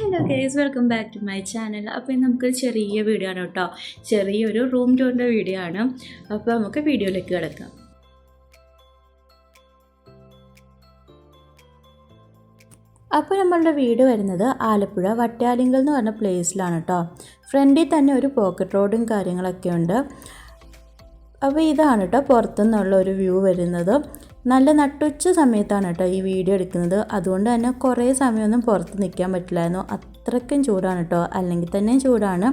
Hello guys welcome back to my channel അപ്പോൾ ഇന്ന് നമുക്കൊരു ചെറിയ വീഡിയോ ആണ് കേട്ടോ. ചെറിയൊരു റൂം ടൂറിന്റെ വീഡിയോ ആണ്. അപ്പോൾ നമുക്ക് വീഡിയോയിലേക്ക് കിടക്കാം. അപ്പോൾ നമ്മളുടെ വീട് വരുന്നത് ആലപ്പുഴ വട്ടാലിങ്കൽ എന്ന് പറഞ്ഞ പ്ലേസിലാണ് കേട്ടോ. ഫ്രണ്ടിൽ തന്നെ ഒരു പോക്കറ്റ് റോഡും കാര്യങ്ങളൊക്കെ ഉണ്ട്. അപ്പോൾ ഇതാണ് കേട്ടോ പുറത്തുനിന്നുള്ള ഒരു വ്യൂ വരുന്നത്. നല്ല നട്ടുച്ച സമയത്താണ് കേട്ടോ ഈ വീഡിയോ എടുക്കുന്നത്. അതുകൊണ്ട് തന്നെ കുറേ സമയമൊന്നും പുറത്ത് നിൽക്കാൻ പറ്റില്ലായിരുന്നു. അത്രയ്ക്കും ചൂടാണ് കേട്ടോ. അല്ലെങ്കിൽ തന്നെ ചൂടാണ്.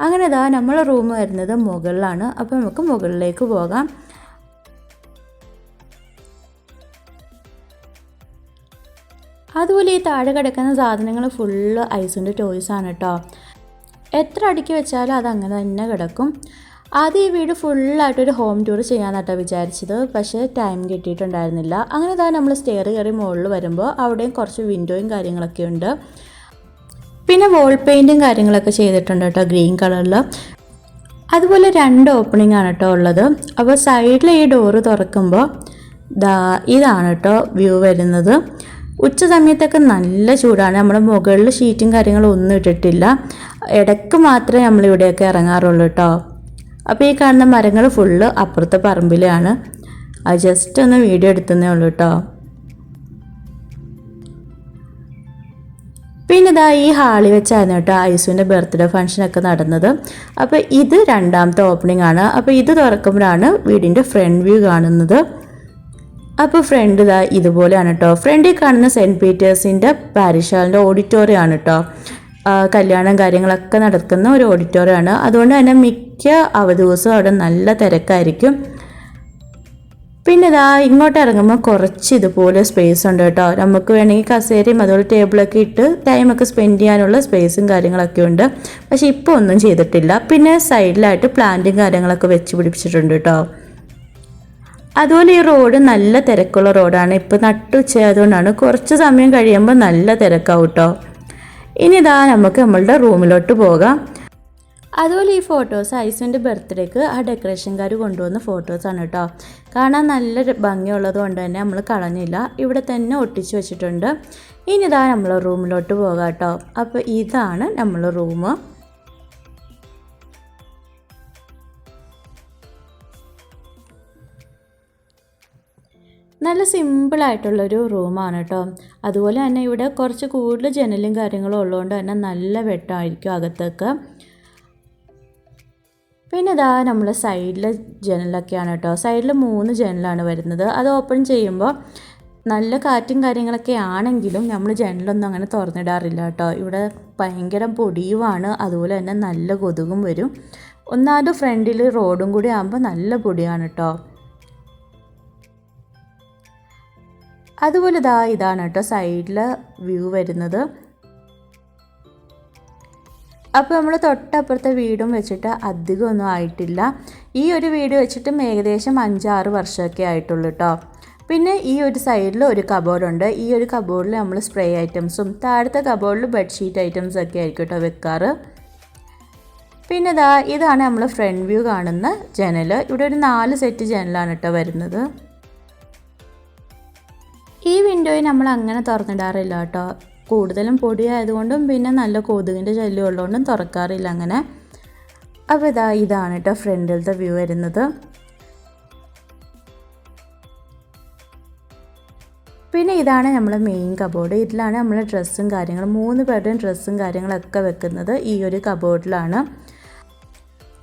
അങ്ങനെ ഇതാ നമ്മളെ റൂം വരുന്നത് മുകളിലാണ്. അപ്പോൾ നമുക്ക് മുകളിലേക്ക് പോകാം. അതുപോലെ ഈ താഴെ കിടക്കുന്ന സാധനങ്ങൾ ഫുള്ള് ഐസിന്റെ ടോയ്സ് ആണ് കേട്ടോ. എത്ര അടുക്കി വെച്ചാലും അത് അങ്ങനെ തന്നെ കിടക്കും. ആദ്യം ഈ വീട് ഫുള്ളായിട്ടൊരു ഹോം ടൂർ ചെയ്യാമെന്നാട്ടോ വിചാരിച്ചത്. പക്ഷേ ടൈം കിട്ടിയിട്ടുണ്ടായിരുന്നില്ല. അങ്ങനെ തന്നെ നമ്മൾ സ്റ്റെയർ കയറി മുകളിൽ വരുമ്പോൾ അവിടെയും കുറച്ച് വിൻഡോയും കാര്യങ്ങളൊക്കെ ഉണ്ട്. പിന്നെ വോൾ പെയിന്റും കാര്യങ്ങളൊക്കെ ചെയ്തിട്ടുണ്ട് കേട്ടോ ഗ്രീൻ കളറിൽ അതുപോലെ രണ്ട് ഓപ്പണിംഗ് ആണ് കേട്ടോ ഉള്ളത്. അപ്പോൾ സൈഡിൽ ഈ ഡോറ് തുറക്കുമ്പോൾ ദാ ഇതാണ് കേട്ടോ വ്യൂ വരുന്നത്. ഉച്ച സമയത്തൊക്കെ നല്ല ചൂടാണ്. നമ്മുടെ മുകളിൽ ഷീറ്റും കാര്യങ്ങളും ഒന്നും ഇട്ടിട്ടില്ല. ഇടയ്ക്ക് മാത്രമേ നമ്മളിവിടെയൊക്കെ ഇറങ്ങാറുള്ളൂ കേട്ടോ. അപ്പോൾ ഈ കാണുന്ന മരങ്ങൾ ഫുള്ള് അപ്പുറത്തെ പറമ്പിലാണ്. അത് ജസ്റ്റ് ഒന്ന് വീഡിയോ എടുത്തതേ ഉള്ളൂ കേട്ടോ പിന്നെ ഇതാ ഈ ഹാളിൽ വെച്ചായിരുന്നു കേട്ടോ ഐസുവിന്റെ ബർത്ത്ഡേ ഫംഗ്ഷനൊക്കെ നടന്നത്. അപ്പോൾ ഇത് രണ്ടാമത്തെ ഓപ്പണിംഗ് ആണ്. അപ്പോൾ ഇത് തുറക്കുമ്പോഴാണ് വീടിന്റെ ഫ്രണ്ട് വ്യൂ കാണുന്നത്. അപ്പോൾ ഫ്രണ്ട് ഇതാ ഇതുപോലെയാണ് കേട്ടോ ഫ്രണ്ടിൽ കാണുന്ന സെന്റ് പീറ്റേഴ്സിന്റെ പാരിഷ് ഹാളിന്റെ ഓഡിറ്റോറിയം ആണ് കേട്ടോ കല്യാണം കാര്യങ്ങളൊക്കെ നടക്കുന്ന ഒരു ഓഡിറ്റോറിയമാണ് അതുകൊണ്ട് തന്നെ മിക്ക അവധി ദിവസവും അവിടെ നല്ല തിരക്കായിരിക്കും. പിന്നെ ഇതാ ഇങ്ങോട്ട് ഇറങ്ങുമ്പോൾ കുറച്ച് ഇതുപോലെ സ്പേസ് ഉണ്ട് കേട്ടോ. നമുക്ക് വേണമെങ്കിൽ കസേരയും അതുപോലെ ടേബിളൊക്കെ ഇട്ട് ടൈമൊക്കെ സ്പെൻഡ് ചെയ്യാനുള്ള സ്പേസും കാര്യങ്ങളൊക്കെ ഉണ്ട്. പക്ഷെ ഇപ്പോൾ ഒന്നും ചെയ്തിട്ടില്ല. പിന്നെ സൈഡിലായിട്ട് പ്ലാന്റും കാര്യങ്ങളൊക്കെ വെച്ച് പിടിപ്പിച്ചിട്ടുണ്ട് കേട്ടോ. അതുപോലെ ഈ റോഡ് നല്ല തിരക്കുള്ള റോഡാണ് ഇപ്പോൾ നട്ടുച്ചയായതുകൊണ്ടാണ് കുറച്ച് സമയം കഴിയുമ്പോൾ നല്ല തിരക്കാവും കേട്ടോ. ഇനി ഇതാ നമുക്ക് നമ്മളുടെ റൂമിലോട്ട് പോകാം. അതുപോലെ ഈ ഫോട്ടോസ് ഐസിന്റെ ബർത്ത്ഡേക്ക് ആ ഡെക്കറേഷൻകാർ കൊണ്ടുവന്ന ഫോട്ടോസാണ് കേട്ടോ കാണാൻ നല്ല ഭംഗിയുള്ളത് കൊണ്ട് തന്നെ നമ്മൾ കളഞ്ഞില്ല. ഇവിടെ തന്നെ ഒട്ടിച്ചു വെച്ചിട്ടുണ്ട്. ഇനി ഇതാ നമ്മൾ റൂമിലോട്ട് പോകാം കേട്ടോ അപ്പോൾ ഇതാണ് നമ്മൾ റൂം നല്ല സിമ്പിളായിട്ടുള്ളൊരു റൂമാണ് കേട്ടോ അതുപോലെ തന്നെ ഇവിടെ കുറച്ച് കൂടുതൽ ജനലും കാര്യങ്ങളും ഉള്ളതുകൊണ്ട് തന്നെ നല്ല വെട്ടമായിരിക്കും അകത്തൊക്കെ. പിന്നെ ഇതാ നമ്മൾ സൈഡിലെ ജനലൊക്കെയാണ് കേട്ടോ സൈഡിൽ മൂന്ന് ജനലാണ് വരുന്നത്. അത് ഓപ്പൺ ചെയ്യുമ്പോൾ നല്ല കാറ്റും കാര്യങ്ങളൊക്കെ ആണെങ്കിലും നമ്മൾ ജനലൊന്നും അങ്ങനെ തുറന്നിടാറില്ല കേട്ടോ ഇവിടെ ഭയങ്കര പൊടിയുമാണ്. അതുപോലെ തന്നെ നല്ല കൊതുകും വരും. ഒന്നാമത് ഫ്രണ്ടിൽ റോഡും കൂടി ആകുമ്പോൾ നല്ല പൊടിയാണ് കേട്ടോ അതുപോലെ ഇതാ ഇതാണ് കേട്ടോ സൈഡിൽ വ്യൂ വരുന്നത്. അപ്പോൾ നമ്മൾ തൊട്ടപ്പുറത്തെ വീടും വെച്ചിട്ട് അധികമൊന്നും ആയിട്ടില്ല. ഈ ഒരു വീട് വെച്ചിട്ടും ഏകദേശം അഞ്ചാറ് വർഷമൊക്കെ ആയിട്ടുള്ളൂ കേട്ടോ പിന്നെ ഈ ഒരു സൈഡിൽ ഒരു കബോർഡുണ്ട് ഈ ഒരു കബോർഡിൽ നമ്മൾ സ്പ്രേ ഐറ്റംസും താഴത്തെ കബോർഡിൽ ബെഡ്ഷീറ്റ് ഐറ്റംസ് ഒക്കെ ആയിരിക്കും കേട്ടോ വെക്കാറ്. പിന്നെ ഇതാ ഇതാണ് നമ്മൾ ഫ്രണ്ട് വ്യൂ കാണുന്ന ജനൽ ഇവിടെ ഒരു നാല് സെറ്റ് ജനലാണ് കേട്ടോ വരുന്നത്. ഈ വിൻഡോയിൽ നമ്മൾ അങ്ങനെ തുറന്നിടാറില്ല കേട്ടോ കൂടുതലും പൊടിയായതുകൊണ്ടും പിന്നെ നല്ല കൊതുകിന്റെ ശല്യം ഉള്ളതുകൊണ്ടും തുറക്കാറില്ല അങ്ങനെ. അപ്പോൾ ഇതാ ഇതാണ് കേട്ടോ ഫ്രണ്ടിലത്തെ വ്യൂ വരുന്നത്. പിന്നെ ഇതാണ് നമ്മൾ മെയിൻ കബോർഡ് ഇതിലാണ് നമ്മൾ ഡ്രസ്സും കാര്യങ്ങളും മൂന്ന് പേരുടെയും ഡ്രസ്സും കാര്യങ്ങളൊക്കെ വെക്കുന്നത് ഈ ഒരു കബോർഡിലാണ്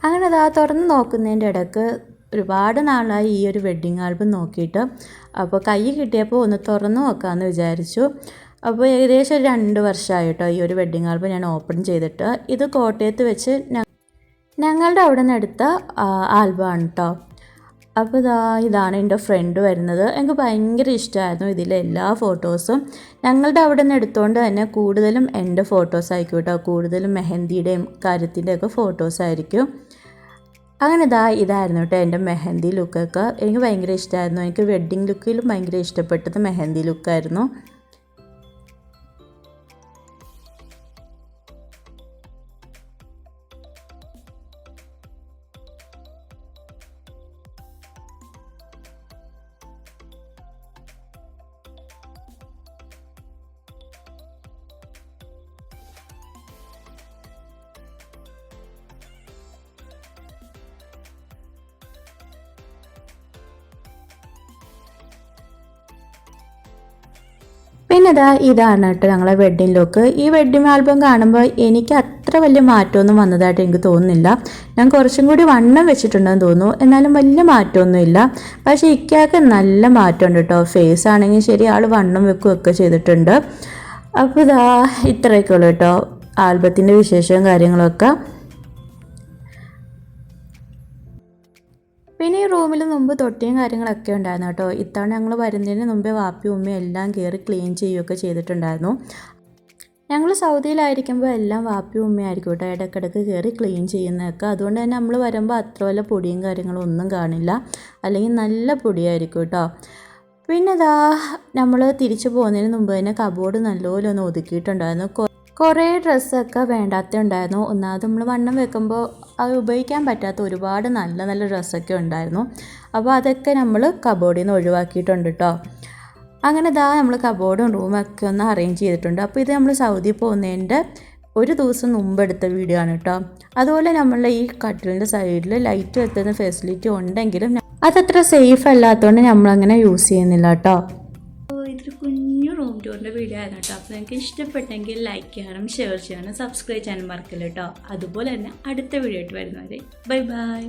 അങ്ങനെ അതാ തുറന്ന് നോക്കുന്നതിന്റെ ഇടയ്ക്ക് ഒരുപാട് നാളായി ഈ ഒരു വെഡ്ഡിങ് ആൽബം നോക്കിയിട്ട്. അപ്പോൾ കൈ കിട്ടിയപ്പോൾ ഒന്ന് തുറന്ന് നോക്കാമെന്ന് വിചാരിച്ചു. അപ്പോൾ ഏകദേശം രണ്ട് വർഷമായിട്ടോ ഈ ഒരു വെഡ്ഡിങ് ആൽബം ഞാൻ ഓപ്പൺ ചെയ്തിട്ട്. ഇത് കോട്ടയത്ത് വെച്ച് ഞങ്ങളുടെ അവിടെ നിന്ന് എടുത്ത ആൽബമാണ് കേട്ടോ അപ്പോൾ ഇതാ ഇതാണ് എന്റെ ഫ്രണ്ട് വരുന്നത്. എനിക്ക് ഭയങ്കര ഇഷ്ടമായിരുന്നു ഇതിലെ എല്ലാ ഫോട്ടോസും ഞങ്ങളുടെ അവിടെ നിന്ന് എടുത്തുകൊണ്ട് തന്നെ കൂടുതലും എന്റെ ഫോട്ടോസ് ആയിരിക്കും കേട്ടോ കൂടുതലും മെഹന്തിയുടെയും കാര്യത്തിന്റെയും ഒക്കെ ഫോട്ടോസ് ആയിരിക്കും. അങ്ങനെ ഇതാ ഇതായിരുന്നു കേട്ടോ എന്റെ മെഹന്തി ലുക്കൊക്കെ എനിക്ക് ഭയങ്കര ഇഷ്ടമായിരുന്നു എനിക്ക് വെഡ്ഡിങ് ലുക്കിലും ഭയങ്കര ഇഷ്ടപ്പെട്ടത് മെഹന്തി ലുക്കായിരുന്നു പിന്നെ ഇതാ ഇതാണ് കേട്ടോ ഞങ്ങളെ വെഡിങ് ലുക്ക് ഈ വെഡിങ് ആൽബം കാണുമ്പോൾ എനിക്ക് അത്ര വലിയ മാറ്റമൊന്നും വന്നതായിട്ട് എനിക്ക് തോന്നുന്നില്ല. ഞാൻ കുറച്ചും കൂടി വണ്ണം വെച്ചിട്ടുണ്ടെന്ന് തോന്നുന്നു. എന്നാലും വലിയ മാറ്റമൊന്നുമില്ല. പക്ഷേ ഇക്കാക്ക് നല്ല മാറ്റമുണ്ട് കേട്ടോ. ഫേസ് ആണെങ്കിൽ ശരി ആൾ വണ്ണം വെക്കുകയൊക്കെ ചെയ്തിട്ടുണ്ട്. അപ്പോൾ ഇതാ ഇത്രയൊക്കെ ഉള്ളൂ കേട്ടോ. ആൽബത്തിന്റെ വിശേഷവും കാര്യങ്ങളൊക്കെ. പിന്നെ ഈ റൂമിൽ മുമ്പ് തൊട്ടിയും കാര്യങ്ങളൊക്കെ ഉണ്ടായിരുന്നു കേട്ടോ. ഇത്തവണ ഞങ്ങൾ വരുന്നതിന് മുമ്പേ വാപ്പി ഉമ്മയും എല്ലാം കയറി ക്ലീൻ ചെയ്യുകയൊക്കെ ചെയ്തിട്ടുണ്ടായിരുന്നു. ഞങ്ങൾ സൗദിയിലായിരിക്കുമ്പോൾ എല്ലാം വാപ്പി ഉമ്മയായിരിക്കും കേട്ടോ. ഇടയ്ക്കിടയ്ക്ക് കയറി ക്ലീൻ ചെയ്യുന്നതൊക്കെ. അതുകൊണ്ട് തന്നെ നമ്മൾ വരുമ്പോൾ അത്ര വല്ല പൊടിയും കാര്യങ്ങളും ഒന്നും കാണില്ല. അല്ലെങ്കിൽ നല്ല പൊടിയായിരിക്കും കേട്ടോ. പിന്നെ ഇതാ നമ്മൾ തിരിച്ചു പോകുന്നതിന് മുമ്പ് തന്നെ കബോർഡ് നല്ലപോലെ ഒന്ന് ഒതുക്കിയിട്ടുണ്ടായിരുന്നു. കുറേ ഡ്രസ്സൊക്കെ വേണ്ടാത്ത ഉണ്ടായിരുന്നു ഒന്നാമത് നമ്മൾ വണ്ണം വെക്കുമ്പോൾ അത് ഉപയോഗിക്കാൻ പറ്റാത്ത ഒരുപാട് നല്ല നല്ല ഡ്രസ്സൊക്കെ ഉണ്ടായിരുന്നു. അപ്പോൾ അതൊക്കെ നമ്മൾ കബോർഡിൽ നിന്ന് ഒഴിവാക്കിയിട്ടുണ്ട് കേട്ടോ അങ്ങനെ ഇതാ നമ്മൾ കബോർഡും റൂമൊക്കെ ഒന്ന് അറേഞ്ച് ചെയ്തിട്ടുണ്ട്. അപ്പോൾ ഇത് നമ്മൾ സൗദി പോകുന്നതിന്റെ ഒരു ദിവസം മുമ്പ് എടുത്ത വീഡിയോ ആണ് കേട്ടോ അതുപോലെ നമ്മളുടെ ഈ കട്ടിലിന്റെ സൈഡിൽ ലൈറ്റ് എത്തുന്ന ഫെസിലിറ്റി ഉണ്ടെങ്കിലും അതത്ര സേഫ് അല്ലാത്തതുകൊണ്ട് നമ്മളങ്ങനെ യൂസ് ചെയ്യുന്നില്ല കേട്ടോ ഇതൊരു റൂം ടൂറിന്റെ വീഡിയോ ആയിരുന്നു കേട്ടോ. അപ്പോൾ നിങ്ങൾക്ക് ഇഷ്ടപ്പെട്ടെങ്കിൽ ലൈക്ക് ചെയ്യാനും ഷെയർ ചെയ്യാനും സബ്സ്ക്രൈബ് ചെയ്യാനും മറക്കില്ല കേട്ടോ. അതുപോലെ തന്നെ അടുത്ത വീഡിയോ ആയിട്ട് വരുന്നവരെ. Bye bye